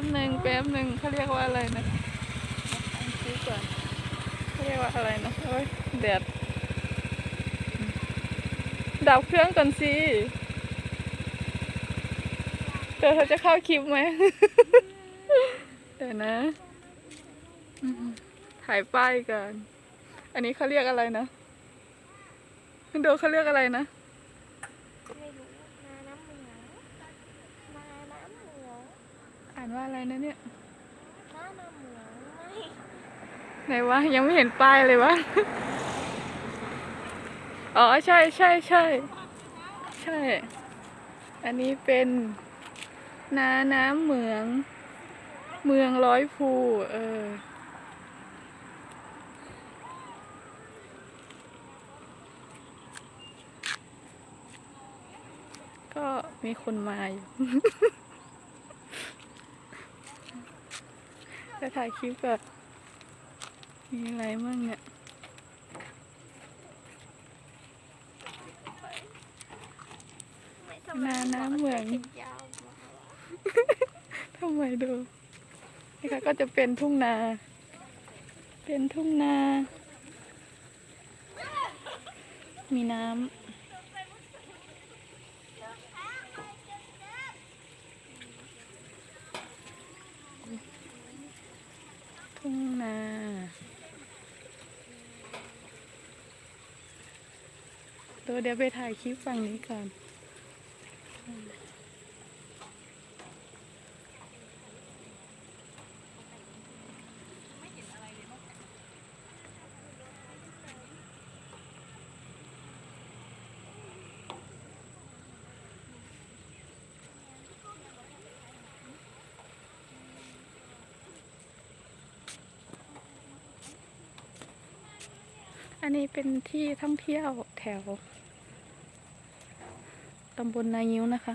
บหนึ่งแป๊บหนึ่งเขาเรียกว่าอะไรนะอันซื้อก่อนเขาเรียกว่าอะไรนะโอ้ยแดดดับเครื่องก่อนสิเดี๋ยวเธอจะเข้าคลิปไหม เดี๋ยวนะอืมถ่ายป้ายก่อนอันนี้เขาเรียกอะไรนะคุณโดเขาเรียกอะไรนะ ไม่รู้นาน้ำเหมืองนาน้ำเหมือง อ่านว่าอะไรนะเนี่ยนาน้ำเหมืองไม่ไหนวะยังไม่เห็นป้ายเลยวะ อ๋อใช่ใช่ใช่ใช่ อันนี้เป็นนาน้ำเหมือง เมืองร้อยภูเออก็มีคนมาอยู่ จะถ่ายคลิปแบบมีอะไรมั่งเนี่ยไม่นาน้ำเหมืองยาวมาทำไมดูนี่ค่ะก็จะเป็นทุ่งนา เป็นทุ่งนา มีน้ำ ทุ่งนาตัวเดี๋ยวไปถ่ายคลิปฝั่งนี้ก่อน อันนี้เป็นที่ท่องเที่ยวแถวตำบลนายิ้วนะคะ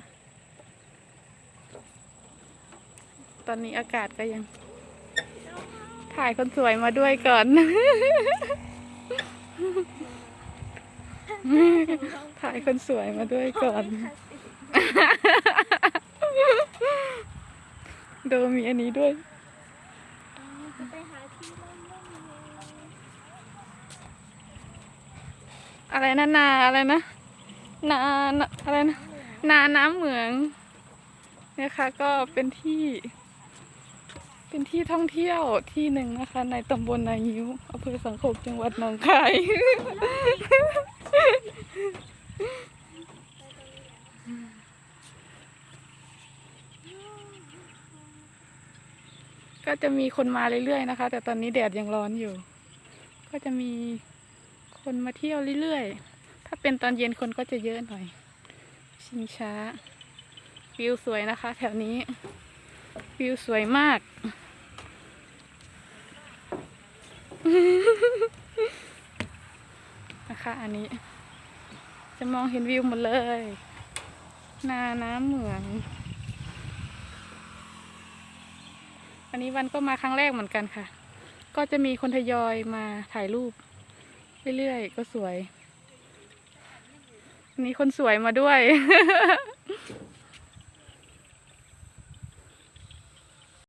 ตอนนี้อากาศก็ยัง ถ่ายคนสวยมาด้วยก่อน ถ่ายคนสวยมาด้วยก่อน ดูมีอันนี้ด้วย จะไปหาที่ร่มร่มเลย อะไรนะนาอะไรนะนาอะไรนะนาน้ำเหมืองนี่ยค่ะก็เป็นที่ เป็นที่ท่องเที่ยวที่หนึ่งนะคะ ในตำบลนายิ้วอำเภอสังคมจังหวัดหนองคายก็จะมีคนมาเรื่อยๆนะคะ แต่ตอนนี้แดดยังร้อนอยู่ ก็จะมี คนมาเที่ยวเรื่อยๆ ถ้าเป็นตอนเย็นคนก็จะเยอะหน่อย ชิงช้า วิวสวยนะคะ แถวนี้ วิวสวยมาก นะคะ อันนี้ จะมองเห็นวิวหมดเลย นาน้ำเหมืองอันนี้วันก็มาครั้งแรกเหมือนกันค่ะ ก็จะมีคนทยอยมาถ่ายรูป เรื่อยๆก็สวยมีคนสวยมาด้วย